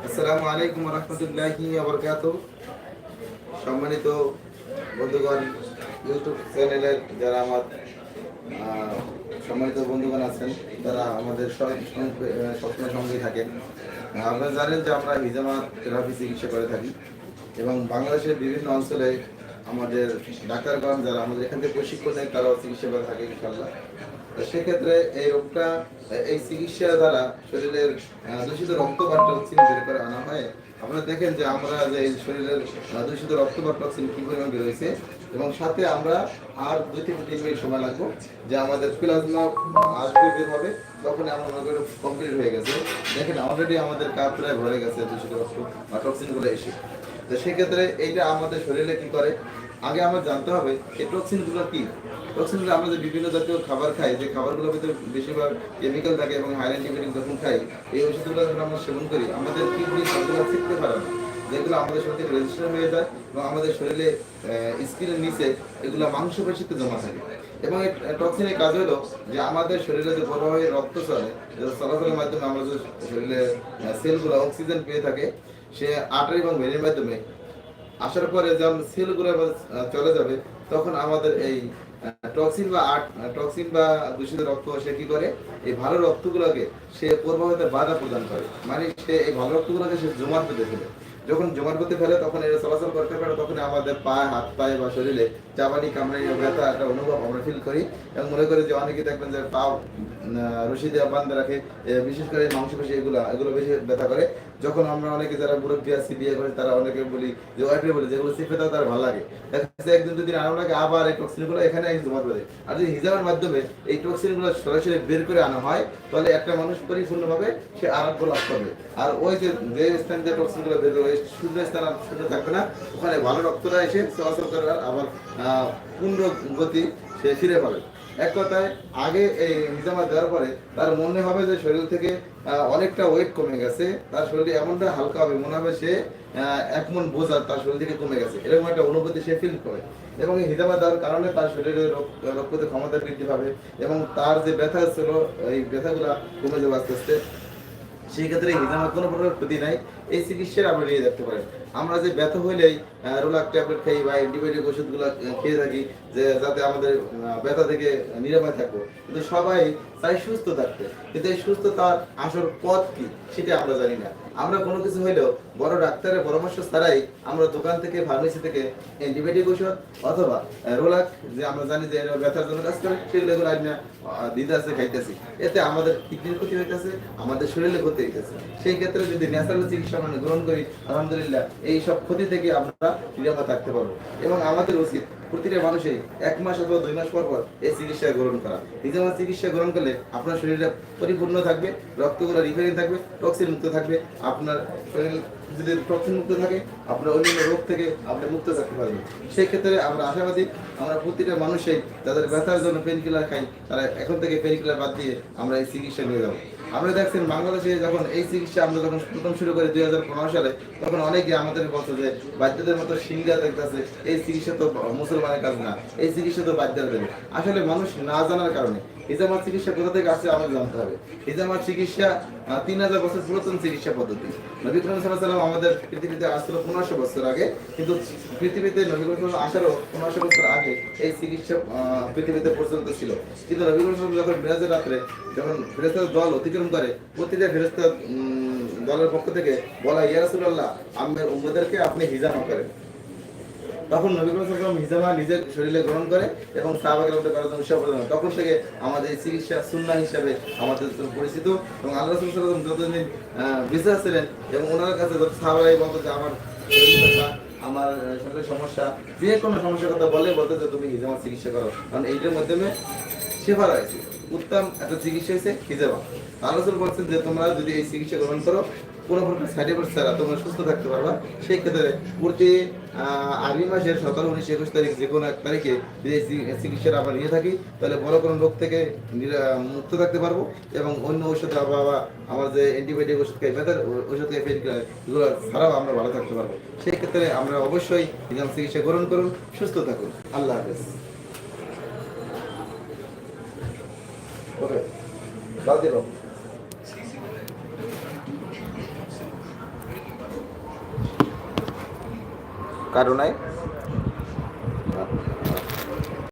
আসসালামু আলাইকুম রহমতুল্লাহি সম্মানিত বন্ধুগণ, ইউটিউব চ্যানেলের যারা আমার সম্মানিত বন্ধুগণ আছেন তারা আমাদের সবসময় থাকেন আপনারা জানেন যে আমরা হিজামা থেরাপি চিকিৎসা করে থাকি এবং বাংলাদেশের বিভিন্ন অঞ্চলে আমাদের ডাক্তারগণ যারা আমাদের এখান থেকে প্রশিক্ষণ নেয়, তারাও চিকিৎসা করে থাকে ইনশাল্লাহ তো সেক্ষেত্রে এই রোগটা, এই চিকিৎসা দ্বারা শরীরের দূষিত রক্ত বা টক্সিন বের করে আনা হয়। আপনারা দেখেন যে আমরা যে শরীরের দূষিত রক্ত বা টক্সিন কি পরিমাণ বেরোয়েছে এবং সাথে আমরা আর দুই থেকে তিন মিনিট সময় লাগবো, যে আমাদের প্লাজমা আসবে বের হবে, তখন আমরা মনে করি কমপ্লিট হয়ে গেছে। দেখেন অলরেডি আমাদের কাপ প্রায় ভরে গেছে দূষিত রক্ত বা টক্সিনগুলো এসে। তো সেক্ষেত্রে এইটা আমাদের শরীরে কি করে? আগে আমরা জানতে হবে এই টক্সিনগুলো কি? টক্সিনগুলো আমরা যে বিভিন্ন জাতীয় খাবার খাই, যে খাবারগুলোর ভিতরে বেশিরভাগ কেমিক্যাল থাকে এবং হাই অ্যান্টিবায়োটিক যখন খাই, এই ওষুধগুলো যখন আমরা সেবন করি, আমাদের কিডনি সবগুলো শিখতে পারে না। যেগুলো আমাদের শরীরে রেজিস্টার হয়ে যায় এবং আমাদের শরীরে স্কিনের নিচে এগুলো মাংস মাংসপেশিতে জমা থাকে। এবং এই টক্সিনের কাজ হলো যে আমাদের শরীরে যে প্রবাহে রক্ত চলে চলাচলের মাধ্যমে আমরা যে শরীরে সেলগুলো অক্সিজেন পেয়ে থাকে সে আটার এবং ভেনির মাধ্যমে আসার পরে যখন সেলগুলো চলে যাবে, তখন আমাদের এই টক্সিন বা আট টক্সিন বা দূষিত রক্ত সে কি করে? এই ভালো রক্তগুলোকে সে প্রবাহিত বাধা প্রদান করে। মানে সে এই ভালো রক্তগুলোকে সে জমাতে বেঁধে ফেলে। যখন জমাট বেঁধে ফেলে, তখন এরা চলাচল করতে পারে, তখন আমাদের পায়ে, হাত পায়ে বা শরীরে চাবানি কামড়ানি ব্যথা একটা অনুভব আমরা ফিল করি। এবং মনে করি যে অনেকে দেখবেন যে পা রশি দেওয়া বান্ধে রাখে বিশেষ করে মাংসপেশি এগুলো এগুলো বেশি ব্যথা করে। যখন আমরা অনেকে যারা মুরব্বী আছি, বিয়ে করে, তারা অনেকে বলি, যে ওয়াইফে বলি যেগুলো চেপে দাও, তার ভালো লাগে। একদিন দুদিন আনা লাগে, আবার এই টক্সিনগুলো এখানে এসে জমা করে আর যদি হিজাবের মাধ্যমে এই টক্সিনগুলো সরাসরি বের করে আনা হয়, তাহলে একটা মানুষ পরিপূর্ণভাবে সে আরোগ্য লাভ করবে। আর ওই যে যে স্থান যে টক্সিনগুলো বের করে শুদ্ধ স্থান আর শুদ্ধ থাকবে না। ওখানে ভালো রক্তটা এসে চলাচল করে আবার পূর্ণ গতি সে ফিরে পাবে। এক কথায়, আগে এই হিজামা দেওয়ার পরে তার মনে হবে যে শরীর থেকে অনেকটা ওয়েট কমে গেছে। তার শরীরে এমনটা হালকা হবে, মনে হবে সে এক মন বোঝা তার শরীর থেকে কমে গেছে। এরকম একটা অনুভূতি সে ফিল করে। এবং এই হিজামা দেওয়ার কারণে তার শরীরে প্রতিরোধ ক্ষমতা বৃদ্ধি পাবে এবং তার যে ব্যথা ছিল, এই ব্যথাগুলা কমে যাবে আস্তে আস্তে। সেই ক্ষেত্রে হিজামার কোনো প্রকার ক্ষতি নাই। এই চিকিৎসার আপনি নিয়ে দেখতে পারেন। আমরা যে ব্যথা হইলেই রোলাক ট্যাবলেট খাই বা অ্যান্টিবায়োটিক ওষুধগুলো খেয়ে থাকি, যে যাতে আমাদের ব্যথা থেকে নিরাময় থাকব। কিন্তু সবাই চাই সুস্থ থাকতে। কিন্তু এই সুস্থতার আসল পথ কি, সেটা আমরা জানি না। আমরা কোনো কিছু হইলেও বড় ডাক্তারের পরামর্শ ছাড়াই আমরা দোকান থেকে ফার্মেসি থেকে অ্যান্টিবায়োটিক ওষুধ অথবা রোলাক, যে আমরা জানি যে ব্যথার জন্য কাজ করে, সেগুলো এগুলো আমি দিতে আছে, খাইতেছি। এতে আমাদের কিডনির ক্ষতি হইতেছে, আমাদের শরীরে ক্ষতি হইতেছে। সেই ক্ষেত্রে যদি ন্যাচারাল চিকিৎসা আমরা গ্রহণ করি, আলহামদুলিল্লাহ, এই সব ক্ষতি থেকে আমরা নিরাপদ থাকতে পারব। এবং আমাদের উচিত প্রতিটা মানুষই এক মাস অথবা দুই মাস পর পর এই চিকিৎসা গ্রহণ করা। নিজের চিকিৎসা গ্রহণ করলে আপনার শরীরটা পরিপূর্ণ থাকবে, রক্তগুলো রিপেয়ারিং থাকবে টক্সিন মুক্ত থাকবে, আপনার শরীর যদি টক্সিন মুক্ত থাকে, আপনার অন্যান্য রোগ থেকে আপনি মুক্ত থাকতে পারবেন। সেই ক্ষেত্রে আমরা আশাবাদী, আমরা প্রতিটা মানুষই যাদের ব্যথার জন্য পেন কিলার খাই, তারা এখন থেকে পেন কিলার বাদ দিয়ে আমরা এই চিকিৎসা নিয়ে যাব। আমরা দেখছেন বাংলাদেশে যখন এই চিকিৎসা আমরা যখন প্রথম শুরু করি দুই হাজার পনেরো সালে, তখন অনেকে আমাদের বলতো যে বাদ্যদের মতো সিঙ্গা দেখতেছে, এই চিকিৎসা তো মুসলমানের কাজ না, এই চিকিৎসা তো দেবে আসলে মানুষ না জানার কারণে হিজামার চিকিৎসা কোথা থেকে আসছে আমাদের জানতে হবে। হিজামার চিকিৎসা তিন হাজার বছর পুরাতন চিকিৎসা পদ্ধতি। নবী করিম সাল্লাম আমাদের পৃথিবীতে আসছিল পনেরোশো বছর আগে, কিন্তু পৃথিবীতে নবী করিম আসারও পনেরোশো বছর আগে এই চিকিৎসা পৃথিবীতে প্রচলিত ছিল। কিন্তু নবী করিম যখন মিরাজের রাত্রে, যখন ফেরেস্তার দল অতিক্রম করে প্রতিটা ফেরেস্তার উম, দলের পক্ষ থেকে বলা ইয়ারসুল্লাহ আমের উম্মদেরকে আপনি হিজামা করেন। তখন নবী করিম সাল্লাল্লাহু আলাইহি ওয়াসাল্লাম হিজামা নিজের শরীরে গ্রহণ করে এবং সাহাবাকে তখন থেকে আমাদের চিকিৎসা সুন্নাহ হিসাবে আমাদের পরিচিত এবং আল্লাহ রাসূল যতদিন বেঁচে ছিলেন এবং ওনার কাছে যত সাহাবাই বলতো যে আমার আমার শরীরের সমস্যা যে কোনো সমস্যার কথা বলে বলতো যে তুমি হিজামা চিকিৎসা করো। কারণ এইটার মাধ্যমে সেবা রয়েছে। উত্তম একটা চিকিৎসা হয়েছে হিজামা আল্লাহ বলছেন যে তোমরা যদি এই চিকিৎসা গ্রহণ করো কোনো প্রকার সাইড এফেক্ট ছাড়া তোমরা সুস্থ থাকতে পারবা। সেই ক্ষেত্রে প্রতি আগামী মাসের সতেরো, উনিশ, একুশ তারিখ যে কোনো এক তারিখে যদি এই চিকিৎসাটা আমরা নিয়ে থাকি, তাহলে বড় কোনো রোগ থেকে মুক্ত থাকতে পারব এবং অন্য ওষুধ বা আমার যে অ্যান্টিবায়োটিক ওষুধ খাই বেতার ওষুধ খাই এগুলো ছাড়াও আমরা ভালো থাকতে পারব। সেই ক্ষেত্রে আমরা অবশ্যই চিকিৎসা গ্রহণ করুন, সুস্থ থাকুন। আল্লাহ হাফেজ। ওকে বাদ দিলাম। কারও নাই?